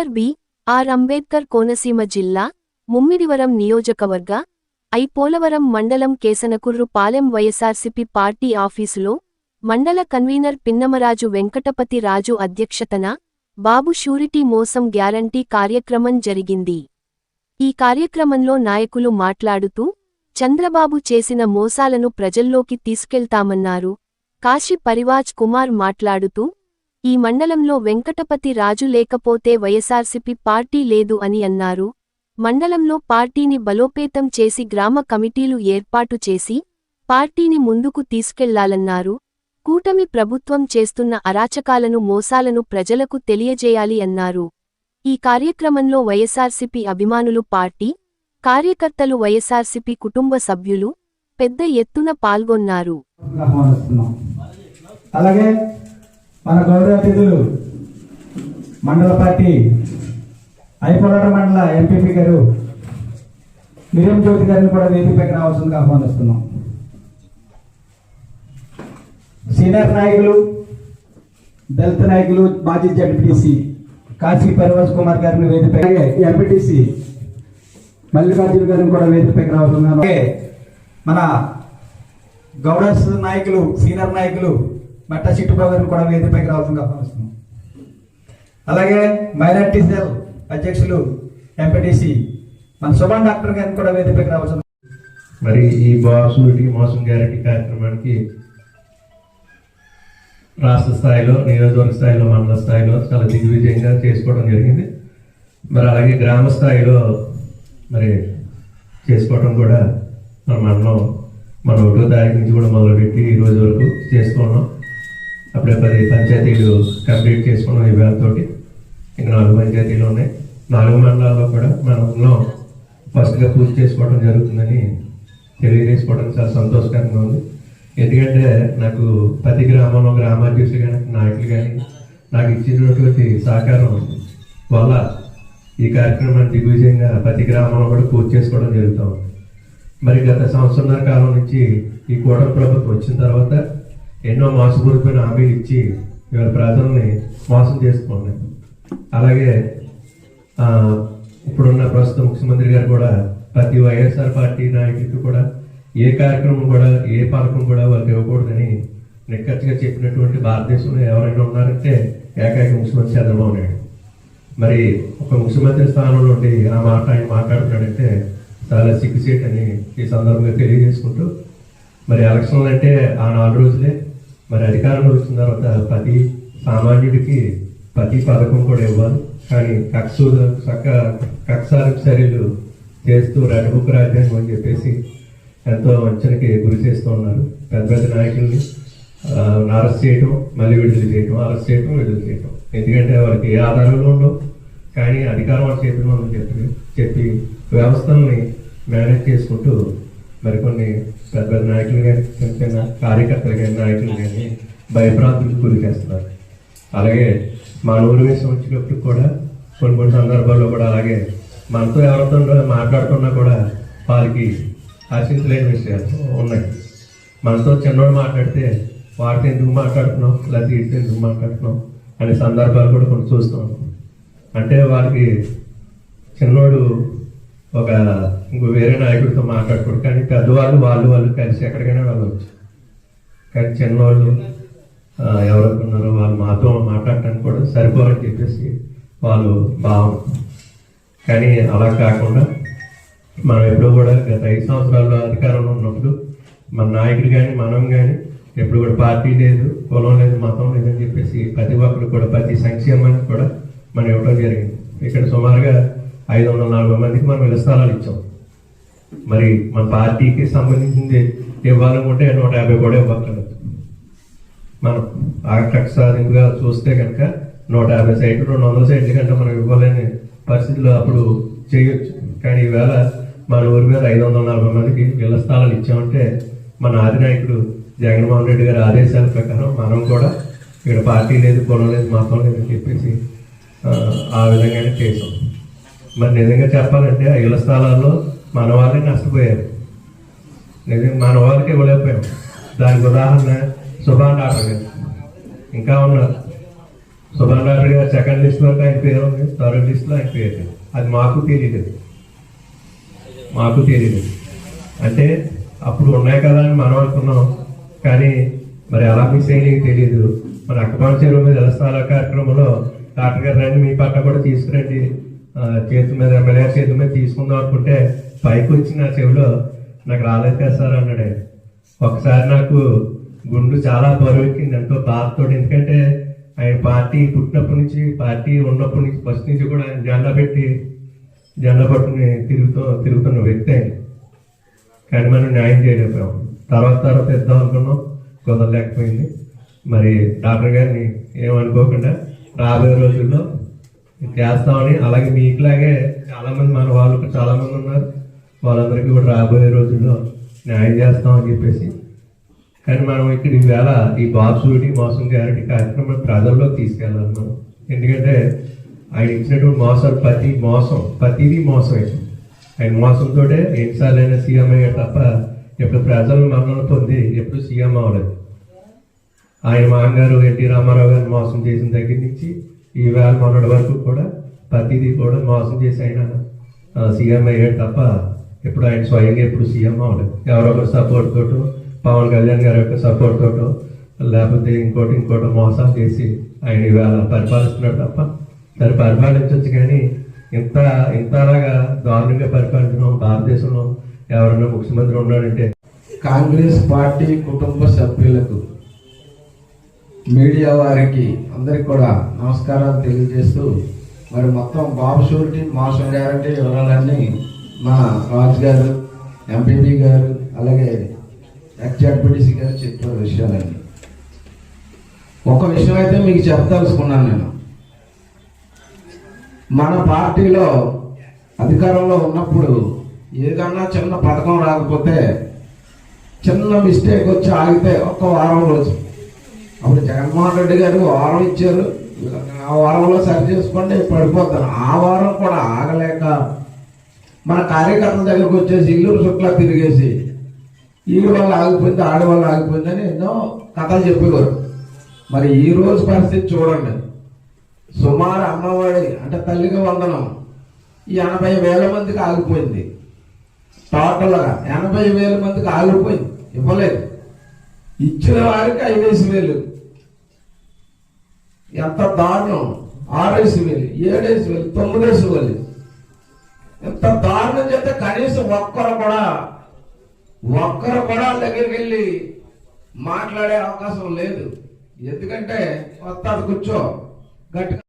Doctor B. R. Ambedkar Konaseema జిల్లా ముమ్మిడివరం నియోజకవర్గ I. Polavaram మండలం కేసనకుర్రు పాలెం వైఎస్ఆర్సిపి పార్టీ ఆఫీసులో మండల కన్వీనర్ పిన్నమరాజు వెంకటపతి రాజు అధ్యక్షతన బాబు షూరిటీ మోసం గ్యారంటీ కార్యక్రమం జరిగింది. ఈ కార్యక్రమంలో నాయకులు మాట్లాడుతూ చంద్రబాబు చేసిన మోసాలను ప్రజల్లోకి తీసుకెళ్తామన్నారు. కాశీ పరివాజ్ కుమార్ మాట్లాడుతూ ఈ మండలంలో వెంకటపతి రాజు లేకపోతే వైఎస్ఆర్సిపి పార్టీ లేదు అని అన్నారు. మండలంలో పార్టీని బలోపేతం చేసి గ్రామ కమిటీలు ఏర్పాటు చేసి పార్టీని ముందుకు తీసుకెళ్ళాలన్నారు. కూటమి ప్రభుత్వం చేస్తున్న అరాచకాలను మోసాలను ప్రజలకు తెలియజేయాలి అన్నారు. ఈ కార్యక్రమంలో వైఎస్ఆర్సిపి అభిమానులు పార్టీ కార్యకర్తలు వైఎస్ఆర్సిపి కుటుంబ సభ్యులు పెద్ద ఎత్తున పాల్గొన్నారు. అలాగే మన గౌరవ అతిథులు మండల పార్టీ ఐపోలాడ మండల ఎంపీపీ గారు మిరియం జ్యోతి గారిని కూడా వేదికపైకి రావాల్సిందిగా ఆహ్వానిస్తున్నాం. సీనియర్ నాయకులు దళిత నాయకులు మాజీ జడ్పీటీసీ కాశీ పరివాజ్ కుమార్ గారిని వేదికపై ఎంపీటీసీ మల్లికార్జున గారిని కూడా వేదికపైకి రావాల్సిందిగా మన గౌడ నాయకులు సీనియర్ నాయకులు మట్ట చిట్టుబాబు కూడా వేదికపైకి రావాల్సిందిగా ఆహ్వానిస్తున్నాం అలాగే మైనార్టీ సెల్ అధ్యక్షులు ఎంపీటీసీ మన సుభాన్ డాక్టర్ గారిని కూడా వేదికపైకి రావాల్సింది మరి ఈ బాసుడికి మోసం గ్యారెంటీ కార్యక్రమానికి రాష్ట్ర స్థాయిలో నియోజకవర్గ స్థాయిలో మండల స్థాయిలో చాలా దిగ్విజయంగా చేసుకోవడం జరిగింది. మరి అలాగే గ్రామ స్థాయిలో మరి చేసుకోవడం కూడా మన మండలం మన ఒకటో తారీఖు నుంచి కూడా మొదలుపెట్టి ఈ రోజు వరకు ఉన్నాం. అప్పుడే పది పంచాయతీలు కంప్లీట్ చేసుకున్నాం ఈ వేళతోటి. ఇంకా నాలుగు పంచాయతీలు ఉన్నాయి. నాలుగు మండలాల్లో కూడా మనం ఫస్ట్గా పూర్తి చేసుకోవడం జరుగుతుందని తెలియజేసుకోవడం చాలా సంతోషకరంగా ఉంది. ఎందుకంటే నాకు ప్రతి గ్రామంలో గ్రామాధ్యక్షులు కానీ నాయకులు కానీ నాకు ఇచ్చినటువంటి సహకారం వల్ల ఈ కార్యక్రమాన్ని దిగ్విజయంగా ప్రతి గ్రామంలో కూడా పూర్తి చేసుకోవడం జరుగుతూ ఉంది. మరి గత సంవత్సరాల కాలం నుంచి ఈ కూటమి ప్రభుత్వం వచ్చిన తర్వాత ఎన్నో మోసపూరితమైన హామీలు ఇచ్చి ఇవాళ ప్రజల్ని మోసం చేస్తుంది అలాగే ఇప్పుడున్న ప్రస్తుత ముఖ్యమంత్రి గారు కూడా ప్రతి వైఎస్ఆర్ పార్టీ నాయకుడికి కూడా ఏ కార్యక్రమం కూడా ఏ పథకం కూడా వాళ్ళకి ఇవ్వకూడదని నిక్కచ్చిగా చెప్పినటువంటి భారతదేశంలో ఎవరైనా ఉన్నారంటే ఏకైక ముఖ్యమంత్రి చంద్రబాబు నాయుడు. మరి ఒక ముఖ్యమంత్రి స్థానంలో ఉండి ఆ మాట ఆయన మాట్లాడుతున్నాడంటే చాలా సిగ్గుసేట్ అని ఈ సందర్భంగా తెలియజేసుకుంటూ మరి ఎలక్షన్లు అంటే ఆ నాలుగు రోజులే మరి అధికారంలో వచ్చిన తర్వాత ప్రతి సామాన్యుడికి ప్రతి పథకం కూడా ఇవ్వాలి. కానీ కక్ష చక్క కక్షాలకు చర్యలు చేస్తూ రెడ్బుక్ రాజ్యాంగం అని చెప్పేసి ఎంతో వంచనకి గురి చేస్తూ ఉన్నారు. పెద్ద పెద్ద నాయకుల్ని అరెస్ట్ చేయటం మళ్ళీ విడుదల చేయటం అరెస్ట్ చేయటం విడుదల చేయటం. ఎందుకంటే వాళ్ళకి ఏ ఆధారాలు ఉండవు. కానీ అధికారం వాళ్ళ చేతిలో ఉందని చెప్పి చెప్పి వ్యవస్థల్ని మేనేజ్ చేసుకుంటూ మరికొన్ని పెద్ద పెద్ద నాయకులు కానీ చిన్న చిన్న కార్యకర్తలు కానీ నాయకులు కానీ భయభ్రాంతులకు గురి చేస్తున్నారు. అలాగే మా నూరు వేసం వచ్చినప్పుడు కూడా కొన్ని కొన్ని సందర్భాల్లో కూడా అలాగే మనతో ఎవరితో మాట్లాడుతున్నా కూడా వాళ్ళకి ఆశించలేని విషయాలు ఉన్నాయి. మనతో చిన్నోడు మాట్లాడితే వాడితో ఎందుకు మాట్లాడుతున్నాం లేకపోతే వీటితో ఎందుకు మాట్లాడుతున్నాం అనే సందర్భాలు కూడా కొన్ని చూస్తాం అంటే వారికి చిన్నోడు ఒక ఇంకో వేరే నాయకుడితో మాట్లాడుకోడు. కానీ పెద్దవాళ్ళు వాళ్ళు వాళ్ళు కలిసి ఎక్కడికైనా వెళ్ళవచ్చు కానీ చిన్నవాళ్ళు ఆ, ఎవరైతే ఉన్నారో వాళ్ళు మాతో మాట్లాడటానికి కూడా సరిపోవని చెప్పేసి వాళ్ళు భావం. కానీ అలా కాకుండా మనం ఎప్పుడూ కూడా గత ఐదు సంవత్సరాల్లో అధికారంలో ఉన్నప్పుడు మన నాయకుడు కానీ మనం కానీ ఎప్పుడు కూడా పార్టీ లేదు కులం లేదు మతం లేదని చెప్పేసి ప్రతి ఒక్కరు కూడా ప్రతి సంక్షేమానికి కూడా మనం ఇవ్వడం జరిగింది. ఇక్కడ సుమారుగా ఐదు వందల నలభై మందికి మనం ఇళ్ళ స్థలాలు ఇచ్చాం. మరి మన పార్టీకి సంబంధించింది ఇవ్వాలనుకుంటే నూట యాభై కూడా ఇవ్వట్లేదు మనం ఆకసారిగా చూస్తే కనుక నూట యాభై సైట్లు రెండు వందల సైట్ల కంటే మనం ఇవ్వలేని పరిస్థితులు అప్పుడు చేయొచ్చు. కానీ ఈవేళ మన ఊరి మీద ఐదు వందల నలభై మందికి ఇళ్ళ స్థలాలు ఇచ్చామంటే మన ఆదినాయకుడు జగన్మోహన్ రెడ్డి గారి ఆదేశాల ప్రకారం మనం కూడా ఇక్కడ పార్టీ లేదు కులం లేదు మతం లేదు చెప్పేసి ఆ విధంగానే చేసాం మరి నిజంగా చెప్పాలంటే ఆ ఇళ్ళ స్థలాల్లో మన వాళ్ళే నష్టపోయారు. నిజంగా మన వాళ్ళకి ఇవ్వలేకపోయాం. దానికి ఉదాహరణ సుభాన్ డాక్టర్ గారు. ఇంకా ఉన్నారు. సుబ్రహ్మణ్య గారు సెకండ్ లిస్ట్లో ఆయన పేరు ఉంది థర్డ్ లిస్ట్లో ఆయన పేరు అది మాకు తెలియదు మాకు తెలియదు అంటే అప్పుడు ఉన్నాయి కదా అని మనం అనుకున్నాం. కానీ మరి ఎలా మిస్ అయినాయి తెలియదు మన అక్కపాల చెరువు మీద జలస్థాల కార్యక్రమంలో డాక్టర్ గారు రండి మీ పట్ల కూడా తీసుకురండి. చేతి మీద ఎమ్మెల్యే చేతి మీద తీసుకుందాం అనుకుంటే పైకి వచ్చి నా చెవిలో నాకు రాలేదు కదా సార్ అన్నాడు ఒకసారి నాకు గుండు చాలా బరువెక్కింది ఎంతో బాధతో ఎందుకంటే ఆయన పార్టీ పుట్టినప్పటి నుంచి పార్టీ ఉన్నప్పటి నుంచి ఫస్ట్ నుంచి కూడా ఆయన జెండా పెట్టి జెండా పట్టుకుని తిరుగుతూ తిరుగుతున్న వ్యక్తి ఆయన. కానీ మనం న్యాయం చేయలేకపోయాం. తర్వాత తర్వాత ఇద్దాం అనుకున్నాం కుదరలేకపోయింది. మరి డాక్టర్ గారిని ఏమనుకోకుండా రాబోయే రోజుల్లో చేస్తామని. అలాగే మీకులాగే చాలా మంది మన వాళ్ళు చాలా మంది ఉన్నారు. వాళ్ళందరికీ కూడా రాబోయే రోజుల్లో న్యాయం చేస్తామని చెప్పేసి. కానీ మనం ఇక్కడ ఈవేళ ఈ బాక్సూడి మోసం గ్యారంటీ కార్యక్రమం ప్రజల్లోకి తీసుకెళ్ళాలి మనం. ఎందుకంటే ఆయన ఇచ్చినటువంటి మోసాలు ప్రతి మోసం ప్రతిదీ మోసమే. ఆయన మోసంతో ఎన్నిసార్లు అయినా సీఎం అయ్యే తప్ప ఎప్పుడు ప్రజలు మన్నలు పొంది ఎప్పుడు సీఎం అవ్వలేదు. ఆయన మామగారు ఎన్టీ రామారావు గారిని మోసం చేసిన దగ్గర నుంచి ఈ వేళ మొన్నటి వరకు కూడా ప్రతిదీ కూడా మోసం చేసి ఆయన సీఎం అయ్యాడు తప్ప ఎప్పుడు ఆయన స్వయంగా ఎప్పుడు సీఎం అవ్వలేదు. ఎవరో ఒకరు సపోర్ట్ తోటో పవన్ కళ్యాణ్ గారి యొక్క సపోర్ట్ తోటో లేకపోతే ఇంకోటి ఇంకోటి మోసం చేసి ఆయన ఇవాళ పరిపాలిస్తున్నాడు తప్ప సరే పరిపాలించవచ్చు కానీ ఇంత ఇంతలాగా దారుణంగా పరిపాలించడం భారతదేశంలో ఎవరైనా ముఖ్యమంత్రి ఉన్నాడంటే కాంగ్రెస్ పార్టీ కుటుంబ సభ్యులకు మీడియా వారికి అందరికి కూడా నమస్కారాలు తెలియజేస్తూ మరి మొత్తం బాబు షూరిటీ మోసం గ్యారంటీ వివరాలన్నీ మా రాజు గారు ఎంపీపీ గారు అలాగే ఎక్స్ఆర్పిడిసి గారు చెప్పిన విషయాలన్నీ ఒక విషయం అయితే మీకు చెప్పదలుచుకున్నాను నేను. మన పార్టీలో అధికారంలో ఉన్నప్పుడు ఏదన్నా చిన్న పథకం రాకపోతే చిన్న మిస్టేక్ వచ్చి ఆగితే ఒక్క వారం రోజు. అప్పుడు జగన్మోహన్ రెడ్డి గారు వారం ఇచ్చారు. ఆ వారంలో సరి చేసుకోండి పడిపోతాను ఆ వారం కూడా ఆగలేక మన కార్యకర్తల దగ్గరకు వచ్చేసి ఇల్లు చుట్లా తిరిగేసి ఈడు వల్ల ఆగిపోయింది ఆడి వల్ల ఆగిపోయిందని ఎన్నో కథలు చెప్పేవారు. మరి ఈ రోజు పరిస్థితి చూడండి. సుమారు అమ్మఒడి అంటే తల్లికి వందనం ఈ ఎనభై వేల మందికి ఆగిపోయింది. టోటల్గా ఎనభై వేల మందికి ఆగిపోయింది. ఇవ్వలేదు. ఇచ్చిన వారికి ఐదేసి వేలు. ఎంత దారుణం. ఆరేసి వేలు ఏడేసి వేలు తొమ్మిదేసి వేలు ఎంత దారుణం చేస్తే కనీసం ఒక్కరు కూడా ఒక్కరు కూడా దగ్గరికి వెళ్ళి మాట్లాడే అవకాశం లేదు. ఎందుకంటే కొత్త కూర్చో గట్టిగా